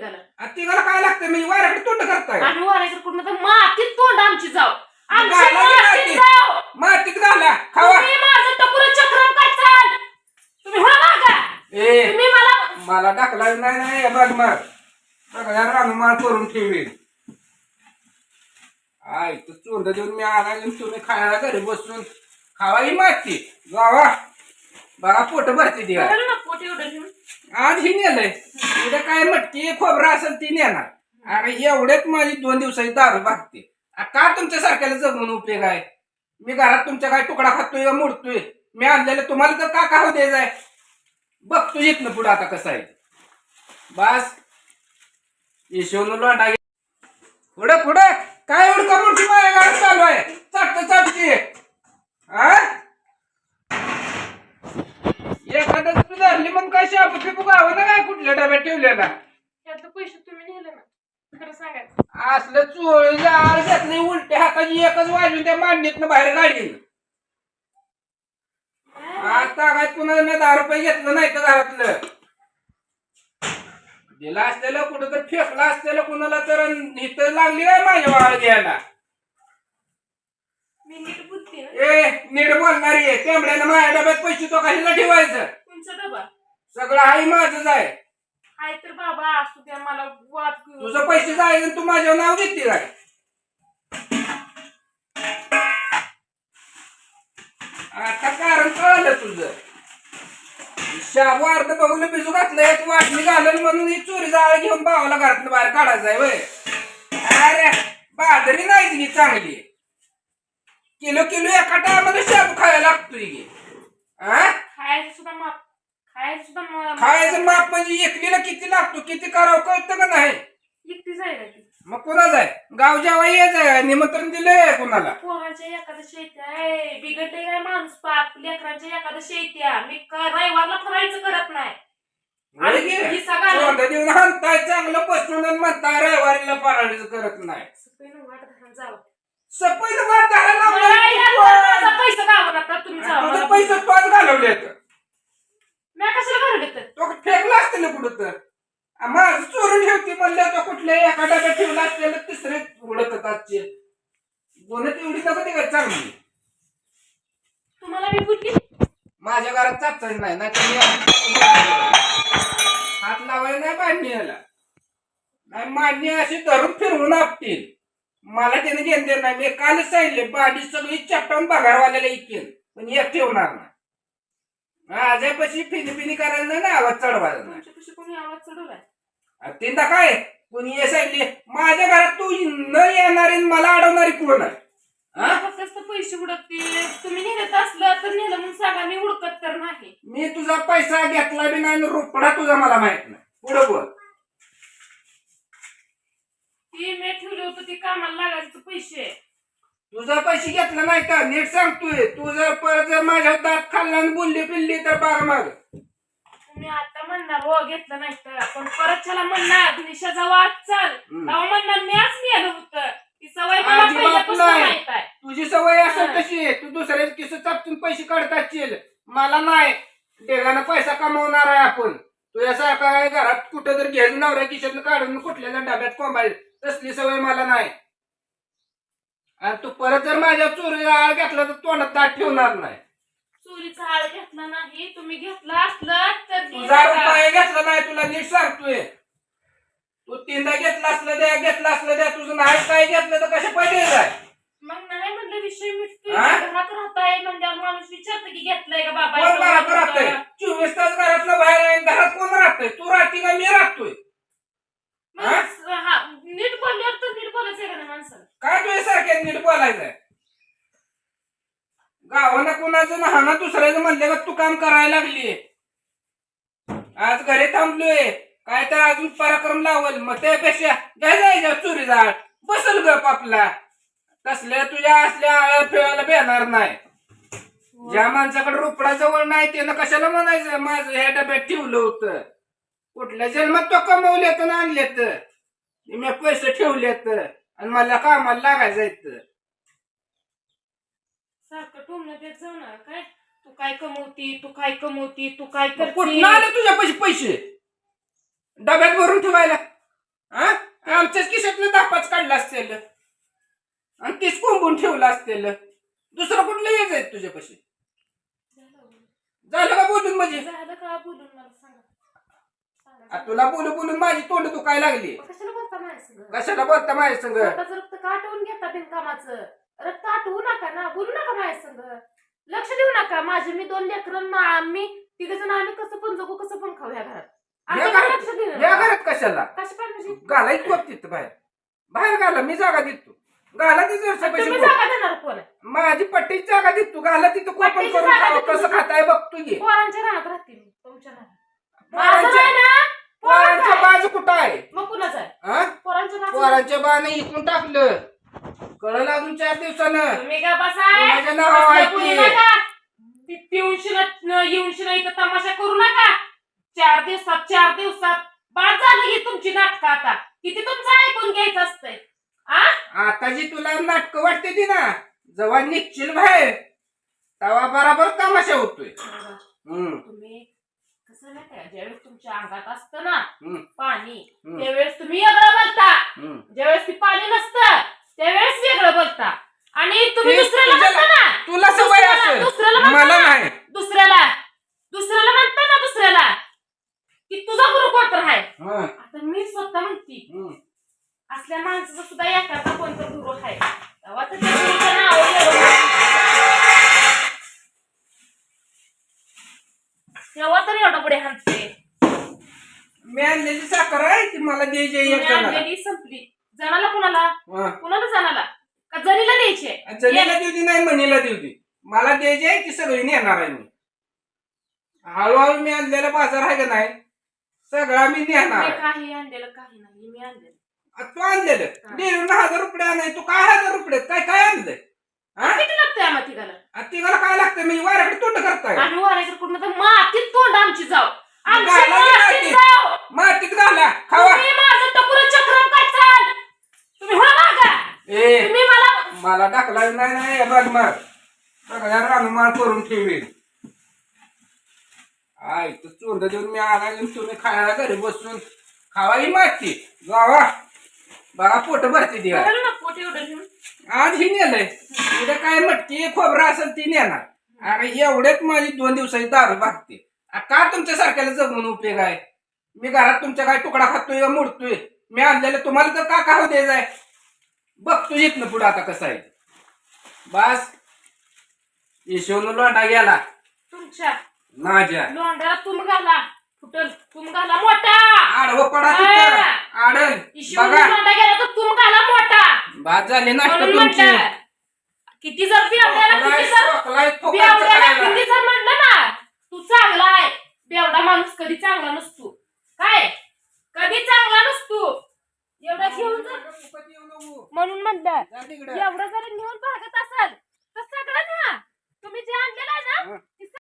तिघाला आणि तिघाला काय लागतं मी वाऱ्याकडे तोंड करताय. आणि वाऱ्याकडे कुठं तर मातीत तोंड आमची जाऊ आमची मातीत. मातीत? घाला खावा. तुम्ही माझं टकुरं चक्रम काचाल तुम्ही हो का ए तुम्ही मला मला टाकला नाही नाही बघ मग बघ या रानमाळ करून ठेवी आय तू चोंड देऊन मी आला आणि तुम्ही खायला घरी बसून खावा ही माती. जावा. बघा पोट भरते ती. बघायला ना पोट एवढं घेऊन. आज ही नेलंय. उद्या काय मटकी खोबरं असेल ती नेणार. अरे एवढ्यात माझी दोन दिवसाची दारू भागते. का तुमच्या सारख्याला जगून उपयोग आहे? मी घरात तुमच्या काय तुकडा खातोय का मोडतोय? मी आणलेलं तुम्हाला तर का खाऊ द्यायचं आहे बघतो येत ना पुढं आता कसं आहे बस. येशवून लोंडा पुढं पुढं. काय एवढं मोठी माझ्या गाडी चालू आहे? चाटत चाटते. हा एखादं सुधारली मग काय शापू फिपू गावं ना काय कुठल्या डब्यात ठेवलेला? त्यातलं पैसे तुम्ही नेले ना. खरं सांगायचं. असलं चोळीचं आळ घेतलं उलट्या हाताची एकच वाजून त्या मांडणीतनं बाहेर काढीन आता काय कुणाला मी दहा रुपये घेतलं नाही तर घरातलं. दिला असलेलं कुठं तर फेकलं असलेलं कुणाला तर इथं लागली काय माझ्या वाळ घ्यायला ए नीट बोलणारी आहे तेवढ्यानं माझ्या डब्यात पैसे तो कशाला ठेवायचं? तुमचा डबा? सगळं आई माझंच आहे हाय तर बाबा असू द्या मला वाद करू. तुझं पैसे जायचं तू माझ्यावर नाव घेते काय? आता कारण कळलं तुझं. शाबू अर्ध बघून बिजू घातलं एक वाटणी घालून म्हणून ही चोरी जाळ घेऊन भावाला घरातलं बाहेर काढायचं आहे वय. अरे बाजरी नाही ती चांगली. किलो किलो एका टायमाला शाबू खायला लागतोय की. हा खायचं सुद्धा माप खायचं सुद्धा खायचं माप म्हणजे एकलीला किती लागतो किती करावं कळतं का नाही? ती? मग कोणाच आहे? गाव जेव्हा यायचं निमंत्रण दिलंय कोणाला? पोरांच्या एखाद्या शेत्या आहे बिघडले काय माणूस पाप? लेकरांच्या एखाद्या शेत्या मी क- रविवारला फरायचं करत नाही. आणि ही सगळं सोंड देऊन हाणताय चांगलं बसून आणि म्हणताय रविवारीला पराळीचं करत नाही. सगळं वाट धरून जावं. माझा पैसा गावा लागला तुम्ही. तुझं पैसे तोच घालवले मी कशाला घालवले तर? तो फेकला असतं ना कुठं तर. आ, माझं चोरून ठेवते म्हणलं तो कुठल्या एका डब्यात ठेवला असलेलं तिसरे उडत आजचे. बोलत एवढी का काय चांगली. तुम्हाला मी माझ्या घरात चापचाच नाही नाही तर मी हात लावायला नाही मांडणी याला. नाही मांडणी अशी धरून फिरवून आपतील. मला त्याने घेऊन देणार नाही. मी कालच सांगितले बाडी सगळी चपटावून पगारवाल्याला इकेन पण एक ठेवणार नाही. आजापाशी फिनी फिनी करायला नाही ना आवाज चढवायला नाही. कोणी आवाज चढवलाय? तीनदा काय कोणी ये सांगितले माझ्या घरात तू न येणारी आणि मला अडवणारी कोण आहे? हा? फक्त असं पैसे उडकतील? तुम्ही निघत असलं तर नेलं म्हणून सांगा मी उडकत तर नाही. मी तुझा पैसा घेतला बी नाही आणि रुपडा तुझा मला माहीत नाही. पुढे बोल. ती मी ठेवले होतं ती कामाला लागायचं पैसे. तुझा पैसे घेतला नाही का? नीट सांगतोय. तू जर परत जर माझ्या दात खाल्ला आणि बोलली पिल्ली तर बाग माग. तुम्ही आता म्हणणार हो घेतलं नाही तर. पण परत त्याला म्हणणार निशाचा वाद चाल. तेव्हा म्हणणार मी आज नेलं होतं. ती सवय मला अजिबात पहिल्यापासून नाही. माहीत आहे. तुझी सवय असेल. तशी. आहे. तू दुसऱ्याचे किस चापतून पैसे काढत असशील. मला नाही. देगानं पैसा कमवणार आहे आपण. तू याचा काय घरात कुठं जर घ्यायचं नवऱ्या खिशातनं काढून कुठल्या डब्यात कोंबायचं तसली सवय मला नाही आणि तू परत जर माझ्या चोरीला आळ घेतला तर तोंडात दाट ठेवणार नाही चोरीचा आळ घेतला नाही तुम्ही घेतला असलं तर तुझा नका. रुपये घेतला नाही तुला नीट सांगतोय तू तीनदा घेतला असलं द्या घेतला असलं द्या तुझं नाही काय घेतलं तर कसे पैसे जाय मग नाही म्हणलं विषय मिटतोय हा? घरात राहताय म्हणजे माणूस विचारतं की घेतलंय का बाबा कोण घरात राहतंय. चोवीस तास घरातलं बाहेर आहे घरात कोण राहतंय तू राहते का मी राहतोय मग हा? हा, नीट बोलल्यावर तर नीट बोलायचं का नाही माणसाला काय तुझ्या सारख्या नीट बोलायचंय गावानं कुणाचं ना दुसऱ्याचं म्हणले का तू काम करायला लागली. आज घरी थांबलोय. काय तर अजून पराक्रम लावल. मग त्यापेक्षा घ्या जायच्या चोरी जाळ. बसल गप आपला. तसल्या तुझ्या असल्या आळ्या फिळायला भेटणार नाही. ज्या माणसाकडे रुपडा जवळ नाही त्यानं कशाला म्हणायचं? माझं ह्या डब्यात ठेवलं होतं. कुठल्या जन्मात तो कमवलेत आणि आणलेत? मी पैसे ठेवलेत. आणि मला कामाला लागायचं सारखं टोमणं देत ना काय? तू काय कमवती तू काय कमवती तू काय करते? कुठनं आले तुझ्या पैसे पैसे? डब्यात भरून ठेवायला? हा? आमच्याच खिशातलं दापाच काढला असतेल. आणि तीच कोंबून ठेवलं असतेल. दुसरं कुठलं येत आहे तुझ्यापाशी झालं का बोलून म्हणजे? झालं का बोलून मला सांगा. सांगा. आ, तुला बोलून बोलून माझी तोंड दुखायला लागली. कशाला बोलता माझ्या संग? कशाला बोलता माझ्या संग? स्वतःचं रक्त का आटवून घेता बिनकामाचं रक्त आटवू नका ना बोलू नका माझ्या संग लक्ष देऊ नका. माझे मी दोन लेकरं मी तिघ जण आम्ही कसं पण जगू कसं पण खाऊ घरात. या घरात लक्ष देऊ या नका. घरात कशाला? कशी पण म्हणजे? घालाय तू तिथं बाहेर. बाहेर घाला मी जागा देतो. घाला तुम्ही बोल. जागा देणार कोण? माझी पट्टीची जागा देतो. घाला तिथं कोपन पट्टीची करून जागा खावा. देतो. कसं. खाताय बघतो घे पोरांच्या रानात राहते मी तुमच्या रानात. माझं पोरांच्या नाही ना पोरांच्या पोरांचं आहे. बाजू कुठं आहे? मग कुणाचं आहे? हा पोरांच्या बाजूला. पोरांच्या बाने इकून टाकलं. कळलं अजून चार दिवसानं? तुम्ही का माझ्या नावावर बोलू ऐकते. नका. ती पिऊनशी येऊनशी नाही तर तमाशा करू नका. चार दिवसात चार दिवसात. बाद झालं की तुमची नाटकं आता. किती तुमचं ऐकून घ्यायचं असतंय? आ? आता जी तुला नाटक वाटते ती ना जेव्हा निघशील बाहेर तेव्हा बराबर तमाशा होतोय. हम्म, तुम्ही कसं नाही का? ज्यावेळेस तुमच्या अंगात असतं ना हम्म, पाणी हम्म, त्यावेळेस तुम्ही वेगळं बोलता हम्म. ज्यावेळेस ती पाणी नसतं त्यावेळेस वेगळं बोलता आणि तुम्ही दुसऱ्याला म्हणता ना. तुला सवय दुसऱ्याला- असेल. दुसऱ्याला म्हणता मला ना. नाही. दुसऱ्याला. दुसऱ्याला म्हणता ना दुसऱ्याला. की तुझा गुरु कोण तर आहे हं, आता मी स्वतः म्हणती. हं. असल्या माणसाचा सुद्धा एखादा कोणता गुरु आहे तेव्हा तर त्या गुरुचं नाव एवढं तेव्हा तर एवढं पुढे हाणते. मी आणलेली साखर आहे ती मला द्यायची आहे एक तुम्ही जणाला. आणलेली संपली. जणाला कुणाला? हं. कुणाला जणाला? जरीला द्यायचे. जणीला देऊ दे नाही म्हणीला देऊ दे. मला द्यायची आहे ती सगळी नेणार आहे मी. हळूहळू मी आणलेला बाजार आहे का नाही? सगळा मी नेणार. काही आणलेलं काही नाही. मी आणलेलं. तू आणलेलं. डेअरीनं हजार रुपये आणाय. तू काय हजार रुपये काय काय आणलंय? किती लागतंय आम्हाला तिघाला? काय लागतं मी वाऱ्याकडे तोंड करताय. कुठं तर मातीत तोंड आमची जाऊ की मातीत घाला. खावा. तुम्ही माझं टकुरं चक्रम करचाल तुम्ही हो मागा. ए मला टाकला नाही नाही बघ मग सगळ्या रानमाळ करून ठेवील आय तर चोंद देऊन मी आला तुम्ही खायला घरी बसून खावा ही माती जावा. बघा पोट भरते ती आज. ही नेलंय. उद्या काय मटकी खोबरं असेल ती नेणार. अरे एवढ्यात माझी दोन दिवसाची दारू भागते. का तुमच्या सारख्याला जगून उपयोग आहे? मी घरात तुमच्या काय तुकडा खातोय मोडतोय? मी आणलेलं तुम्हाला तर का खाऊ द्यायचंय बघतो इथनं पुढं आता कसं आहे. बस. यशवून लोंडा गेला. तुमच्या नाज्या लोंढ्याला तुम घाला. फुटल तुम घाला मोठा. आडवं पडा तिथं. आडल इशिवून बघा. लोंढा गेला तर तुम घाला मोठा. बाद झाली नाटक म्हणून तुमची. म्हटलं किती जर बेवड्याला खोकलाय, किती जर खोकलाय, फुकटचं बेवड्याला खायला. किती जर म्हणलं ना तू चांगला आहे. बेवडा माणूस कधी चांगला नसतो काय कधी चांगला नसतो एवढा घेऊन जर फुकट येऊ नको. म्हणून म्हणलं जा तिकडं. एवढं जरी नेऊन भागत